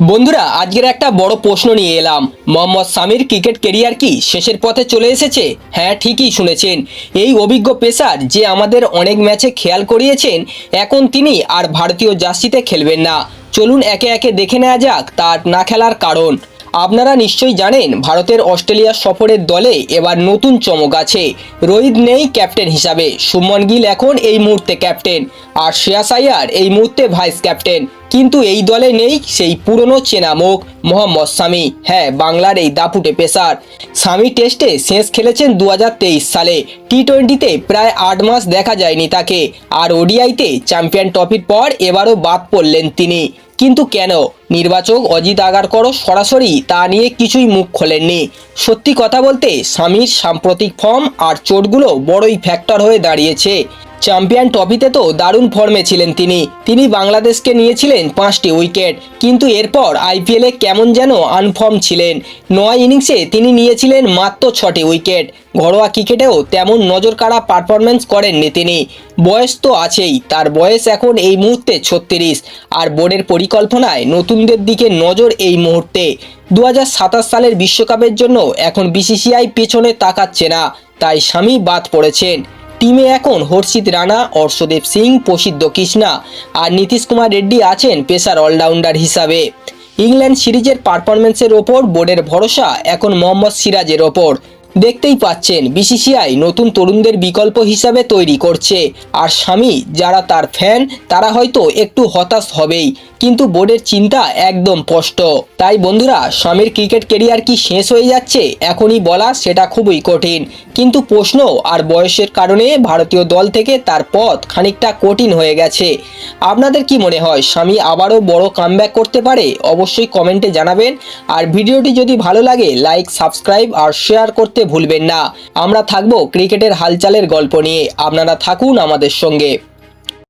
বন্ধুরা, আজকের একটা বড় প্রশ্ন নিয়ে এলাম। মোহাম্মদ সামির ক্রিকেট কেরিয়ার কি শেষের পথে চলে এসেছে? হ্যাঁ ঠিকই শুনেছেন। এই অভিজ্ঞ পেসার যে আমাদের অনেক ম্যাচে খেয়াল করিয়েছেন, এখন তিনি আর ভারতীয় জার্সিতে খেলবেন না। চলুন একে একে দেখে নেওয়া যাক তার না খেলার কারণ। আপনারা নিশ্চয়ই জানেন, ভারতের অস্ট্রেলিয়া সফরের দলে এবার নতুন চমক আছে। রোহিত নেই ক্যাপ্টেন হিসাবে। সুমন গিল এখন এই মুহূর্তে ক্যাপ্টেন। আর শ্রেয়াস আয়ার এই মুহূর্তে ভাইস ক্যাপ্টেন। কিন্তু এই দলে নেই সেই পুরনো চেনা মুখ মোহাম্মদ সামি। হ্যাঁ বাংলার এই দাপুটে পেসার। সামি টেস্টে শেষ খেলেছেন দু হাজার তেইশ সালে। টি টোয়েন্টিতে প্রায় আট মাস দেখা যায়নি তাকে। আর ওডিআইতে চ্যাম্পিয়ন ট্রফির পর এবারও বাদ পড়লেন তিনি। কিন্তু কেন? নির্বাচক অজিত আগারকরও সরাসরি তা নিয়ে কিছুই মুখ খোলেননি। সত্যি কথা বলতে স্বামীর সাম্প্রতিক ফর্ম আর চোটগুলো বড়ই ফ্যাক্টর হয়ে দাঁড়িয়েছে। চ্যাম্পিয়ন ট্রফিতে তো দারুণ ফর্মে ছিলেন তিনি। তিনি বাংলাদেশকে নিয়েছিলেন পাঁচটি উইকেট। কিন্তু এরপর আইপিএলে কেমন যেন আনফর্ম ছিলেন। নয় ইনিংসে তিনি নিয়েছিলেন মাত্র ছটি উইকেট। ঘরোয়া ক্রিকেটেও তেমন নজর কাড়া পারফরমেন্স করেননি তিনি। বয়স তো আছেই, তার বয়স এখন এই মুহূর্তে ছত্রিশ। আর বোর্ডের পরিকল্পনায় নতুনদের দিকে নজর এই মুহূর্তে। দু হাজার সাতাশ সালের বিশ্বকাপের জন্য এখন বিসিসিআই পেছনে তাকাচ্ছে না। তাই স্বামী বাদ পড়েছেন। টিমে এখন হর্ষিত রানা অর্শদেব সিং, প্রসিদ্ধ কৃষ্ণা আর নীতিশ কুমার রেড্ডি আছেন পেসার অলরাউন্ডার হিসাবে। ইংল্যান্ড সিরিজের পারফরমেন্সের ওপর বোর্ডের ভরসা এখন মোহাম্মদ সিরাজের ওপর। দেখতেই পাচ্ছেন বিসিসিআই নতুন তরুণদের বিকল্প হিসাবে তৈরি করছে। আর স্বামী, যারা তার ফ্যান তারা হয়তো একটু হতাশ হবেই, কিন্তু বোর্ডের চিন্তা একদম স্পষ্ট। তাই বন্ধুরা, স্বামীর ক্রিকেট কেরিয়ার কি শেষ হয়ে যাচ্ছে? এখনই বলা সেটা খুবই কঠিন। কিন্তু প্রশ্ন আর বয়সের কারণে ভারতীয় দল থেকে তার পথ খানিকটা কঠিন হয়ে গেছে। আপনাদের কি মনে হয়, স্বামী আবারও বড় কামব্যাক করতে পারে? অবশ্যই কমেন্টে জানাবেন। আর ভিডিওটি যদি ভালো লাগে লাইক সাবস্ক্রাইব আর শেয়ার করতে ভুলবেন না। আমরা থাকব ক্রিকেটের হালচালের গল্প নিয়ে। আপনারা থাকুন আমাদের সঙ্গে।